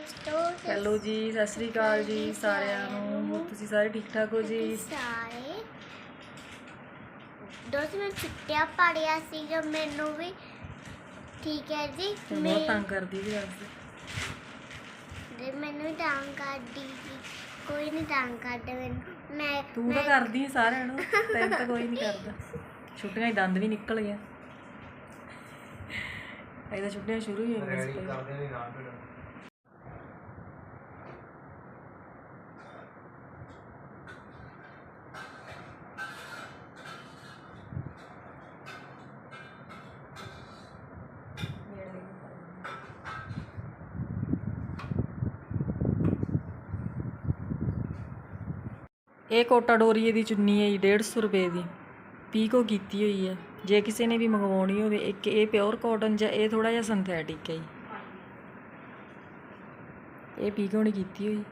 Hello ਜੀ ਸਤਿ ਸ੍ਰੀ ਅਕਾਲ ਜੀ ਸਾਰਿਆਂ ਨੂੰ। ਹੋਰ ਤੁਸੀਂ ਸਾਰੇ ਠੀਕ ਠਾਕ ਹੋ ਜੀ? ਸਾਰੇ ਦੋਸਤ ਮੈਂ ਛੁੱਟਿਆ ਪੜਿਆ ਸੀ ਜੋ ਮੈਨੂੰ ਵੀ ਠੀਕ ਹੈ ਜੀ। ਤੇ ਮੈਂ ਬਹੁਤ ਤੰਗ ਕਰਦੀ ਵੀ ਅੱਜ। ਤੇ ਮੈਨੂੰ ਵੀ ਤੰਗ ਕਰਦੀ ਸੀ ਕੋਈ ਨਹੀਂ ਤੰਗ ਕਰਦਾ ਮੈਨੂੰ। ਮੈਂ ਤੂੰ ਤਾਂ ਮੈਂ- ਕਰਦੀ ਹੈ ਸਾਰਿਆਂ ਨੂੰ ਤੈਨੂੰ ਤਾਂ ਕੋਈ ਨਹੀਂ ਕਰਦਾ। ਛੁੱਟੀਆਂ ਹੀ ਦੰਦ ਵੀ ਨਿਕਲ ਗਏ। ਇਹ ਤਾਂ ਛੁੱਟੀਆਂ ਸ਼ੁਰੂ ਹੀ ਹੋਈਆਂ ਸੀ ਇਹ ਕੋਟਾ ਡੋਰੀਏ ਦੀ ਚੁੰਨੀ ਹੈ ਜੀ 150 ਰੁਪਏ ਦੀ। ਪੀਕੋ ਕੀਤੀ ਹੋਈ ਹੈ। ਜੇ ਕਿਸੇ ਨੇ ਵੀ ਮੰਗਵਾਉਣੀ ਹੋਵੇ ਇੱਕ ਇਹ ਪਿਓਰ ਕਾਟਨ ਜਾਂ ਇਹ ਥੋੜਾ ਜਿਹਾ ਸਿੰਥੈਟਿਕ ਹੈ ਜੀ। ਇਹ ਪੀਕੋ ਨੇ ਕੀਤੀ ਹੋਈ।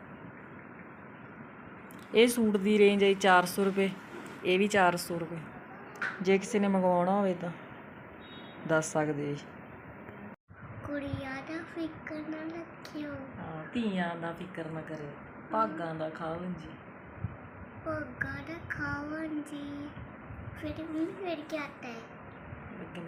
ਇਹ ਸੂਟ ਦੀ ਰੇਂਜ ਹੈ ਜੀ 400 ਰੁਪਏ। ਇਹ ਵੀ 400 ਰੁਪਏ। ਜੇ ਕਿਸੇ ਨੇ ਮੰਗਵਾਉਣਾ ਹੋਵੇ ਤਾਂ ਦੱਸ ਸਕਦੇ ਜੀ। ਕੁੜੀਆਂ ਦਾ ਫਿਕਰ ਨਾ ਰੱਖਿਓ। ਹਾਂ ਧੀਆਂ ਦਾ ਫਿਕਰ ਨਾ ਕਰੇ ਭਾਗਾਂ ਦਾ ਖਾਵਨ ਜੀ ਪੱਗਾ ਦਾ ਖਾਵਣ ਜੀ ਫਿਰ ਵੀ ਫਿਰ ਕੀ ਆਤਾ ਹੈ ਅੱਗੇ